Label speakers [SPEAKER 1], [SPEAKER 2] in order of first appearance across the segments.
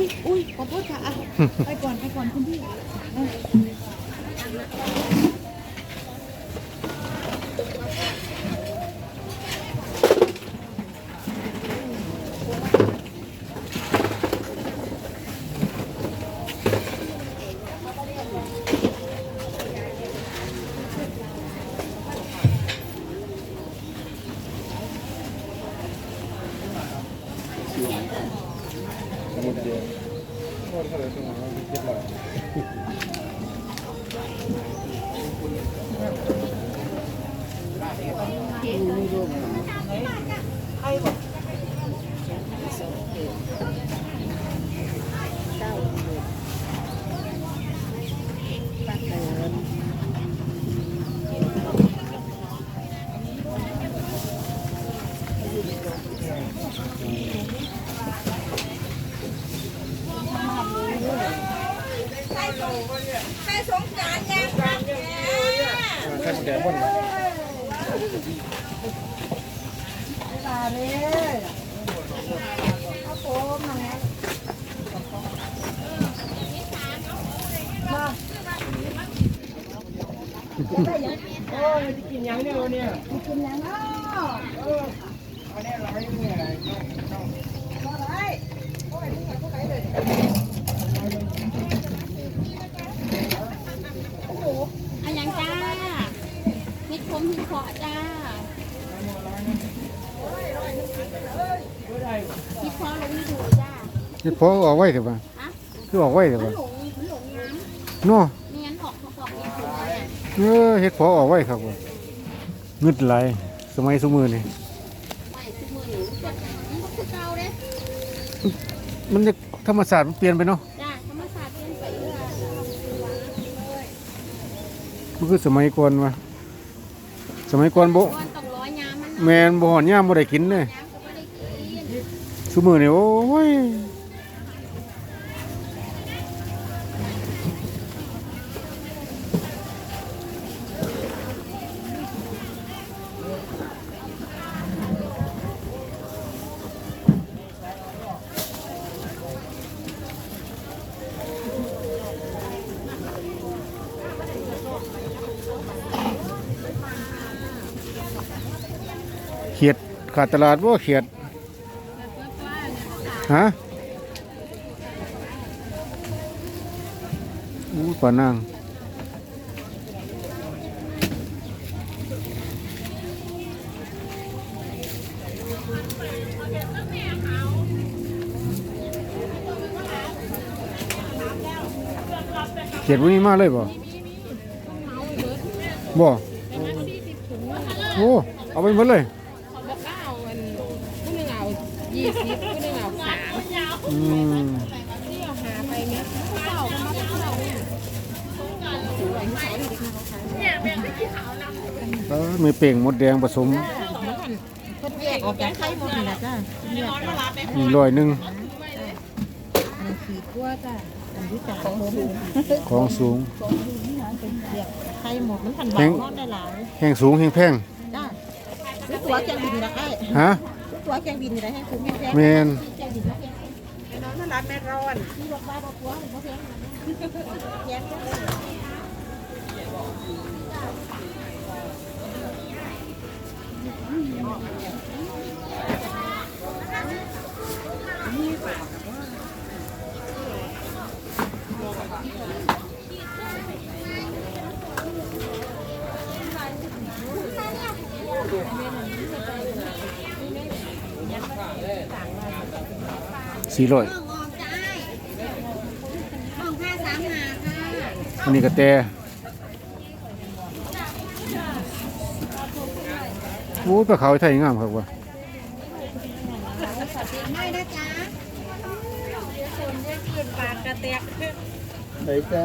[SPEAKER 1] อุ้ยอุ้ยขอโทษค่ะอะไปก่อนไปก่อนคุณพี่ เออ
[SPEAKER 2] ใครสงสารยังรักแก
[SPEAKER 3] ไข่มดแดงบ่น
[SPEAKER 1] ตาเลยข้าวโพดมาไง
[SPEAKER 3] โอ้ยจะกินยังเนี่ยวันนี้
[SPEAKER 1] กินยังเนาะ
[SPEAKER 3] อันนี้อะไรเนี่ย
[SPEAKER 1] บ่ได้
[SPEAKER 2] อันยังจ้าพริกผมพริกเคาะจ้าพริกเคาะลงไม่ถูกจ้า
[SPEAKER 4] นี่พอออกไว้เถอะป่ะ
[SPEAKER 2] ฮะ
[SPEAKER 4] คือออกไว้เถอะ
[SPEAKER 2] มัน
[SPEAKER 4] ป่ะ
[SPEAKER 2] หลงมันหลงน้
[SPEAKER 4] เนาะำ
[SPEAKER 2] ไม่งั้นออกออกเองถูกเลยอะ
[SPEAKER 4] เออเฮ็ดพอออกไว้ครับว่ะงึดไหลายสมัยสมือนี่
[SPEAKER 2] ไม่ทุกมือหนูกดมันก็คือเก่าเลย
[SPEAKER 4] มันจะธรรมศาสตร์มันเปลี่ยนไปเนาะ
[SPEAKER 2] จ้าธรรมศาสตร์เปลี่ยนไปเรื่อย
[SPEAKER 4] มันคือสมัยก่อนว่ะสมัยก่อนบ่
[SPEAKER 2] ก้อนต้องร้อยยามมัน
[SPEAKER 4] แมนบ่หอนยามบ่ได้กินเลย
[SPEAKER 2] ยามก็ไม่ได้กิน
[SPEAKER 4] สมือนี่โอ้ย ขียดขาดตลาดบ่าเขียดฮะอู้ปลานางเขียดวันนี้มาเลยบ่บ่โอ้เอาไปหมดเลย
[SPEAKER 5] ยี่สิบผู้หนึงเอาสาม
[SPEAKER 4] อืม
[SPEAKER 5] ที่เอาหาไปเนี้ยเขาเก่าเขามาเก่าเนี่ย
[SPEAKER 4] เออมีเป่งมดแดงผสม
[SPEAKER 1] เพิ่นแยกออกจากไข่หมดนี่ล่ะจ้าแยก
[SPEAKER 4] อีกร้อยหนึ่ง
[SPEAKER 1] อันนี้ขีดกลัวจ้าอันที่จับของผม
[SPEAKER 4] ของสูง
[SPEAKER 1] แยกไข่หมดมันทันเบาเนาะได้หลาย
[SPEAKER 4] แห้งสูงแห้งแพง
[SPEAKER 1] จ้าซื้อตั๋วเครื่องบินนี่ละไอ้
[SPEAKER 4] ฮะ
[SPEAKER 1] ซื้อ ตัวเครื่องบินนี่ละให้คุ้มแพง
[SPEAKER 4] แมน
[SPEAKER 1] เครื่องบินบ่แพง
[SPEAKER 5] น้องน่ารักแม่ร้อน
[SPEAKER 1] ที่บอกว่าบ่ตั๋วบ่แพงแพงจังเลย
[SPEAKER 4] สี่ร้อย
[SPEAKER 2] ห้องออกได้ห้องค่าสามหาค่ะ
[SPEAKER 4] อันนี้ก็แตโอ้ยปลาขาวไทยงามครับว่ะ
[SPEAKER 2] ไม่นะจ๊ะ
[SPEAKER 5] ปากกระแตก
[SPEAKER 3] ไหนจ้า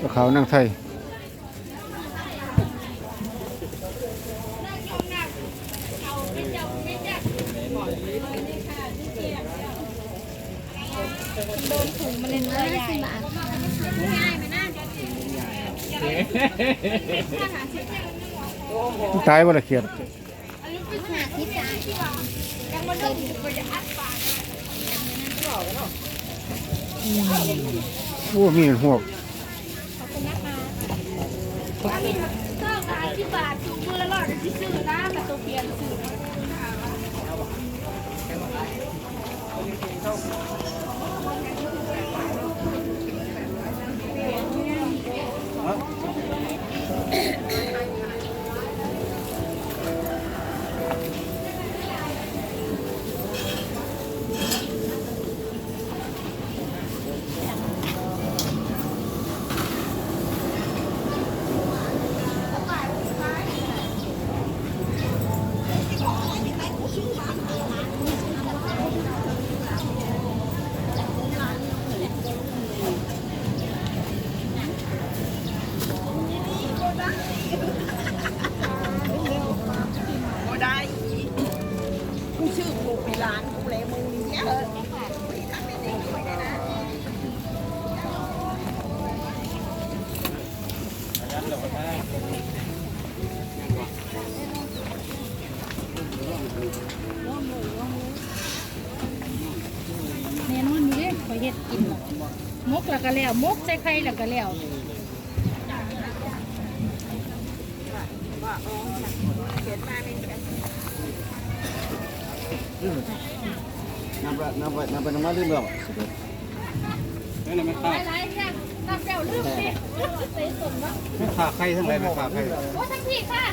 [SPEAKER 4] ปลาขาวนางไทย
[SPEAKER 2] มันเล่นเลยใหญ่ง่ายไหมนะ
[SPEAKER 4] ตายบ่ละเขียด
[SPEAKER 2] อันนี้ก็
[SPEAKER 5] หาที่จ้ายังมาดูไปจะอัดปาก
[SPEAKER 4] โอ้มีหวก
[SPEAKER 5] ขอบคุณนะคะว่ามีเสื้อขายที่บาทถุงมือละร้อยที่ซื้อนะกระตุกเปลี่ยนซื้อ แเด้ขอเฮ็ดกินมกแล้วก็แล้วมกใส่ไข่แล้วก็แล้ว
[SPEAKER 3] น้ำไปน้ำไปน้ำไปน้ำมาลืมแล้วนี่นะไม่ขาด
[SPEAKER 5] หลายๆอย่างน้ำเปรี้ยวลืมสิใส่สมว่า
[SPEAKER 3] ไม่ขาดใครทั้งใดไม่ขาดใคร
[SPEAKER 5] โอ้ทั้งพี่ค่ะ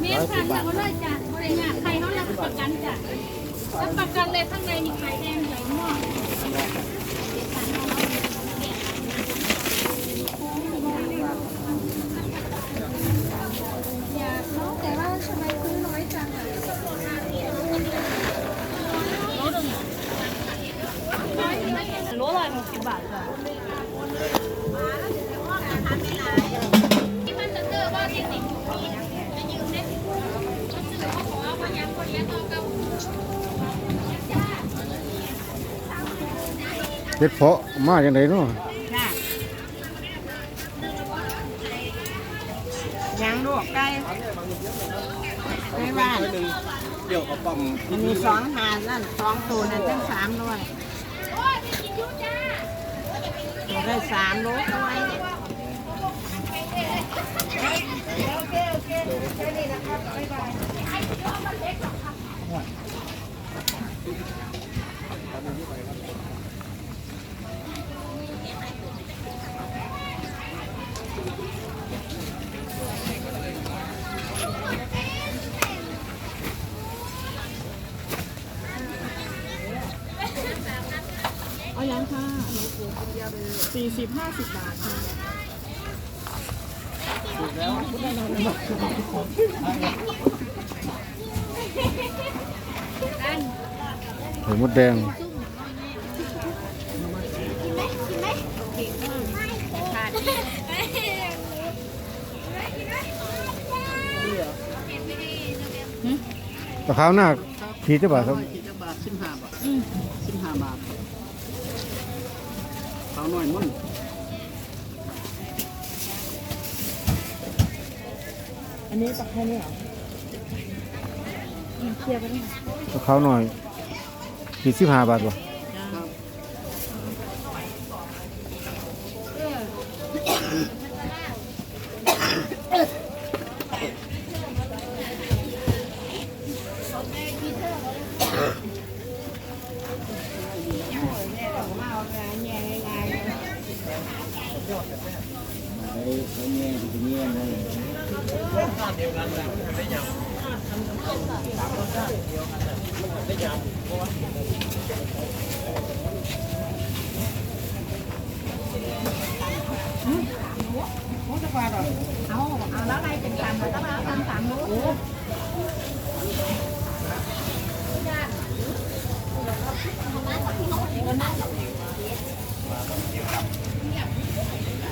[SPEAKER 5] เมียค่ะสั่งมาเลยจ้ะบริงานใครเขารับประกันจ้ะ รับประกันเลยข้างในมีไข่แดงใหญ่มาก เฮ็
[SPEAKER 4] ดเพาะมาจังไดเนาะ
[SPEAKER 1] ยังลูกไก่ในบ้าน
[SPEAKER 3] เดี๋ยวกับปั๊ม
[SPEAKER 1] มันมีสองหาดนั่นสองตัวนั่นทั้งสามด้วย
[SPEAKER 5] โอ้ยไปกินยูจ้า
[SPEAKER 1] ได้สามโลด้วย
[SPEAKER 6] สี่สิบห้าสิบบาทค่ะ
[SPEAKER 4] ไข่มดแดงตะขาวหน้าขีดจะบาทครับ
[SPEAKER 3] ขีดบาทสิบห้าบาทสิบห้าบาท เขาหน่อยมั่ง
[SPEAKER 1] อันนี้ตักแค่นี้เหรอเคลียร์ไปนี่
[SPEAKER 4] ตะขาวหน่อยขีดสิบห้าบาทบ่
[SPEAKER 1] เอาเอาแล้วอะไรเป็นตามมาต้องเอาตามสามรู้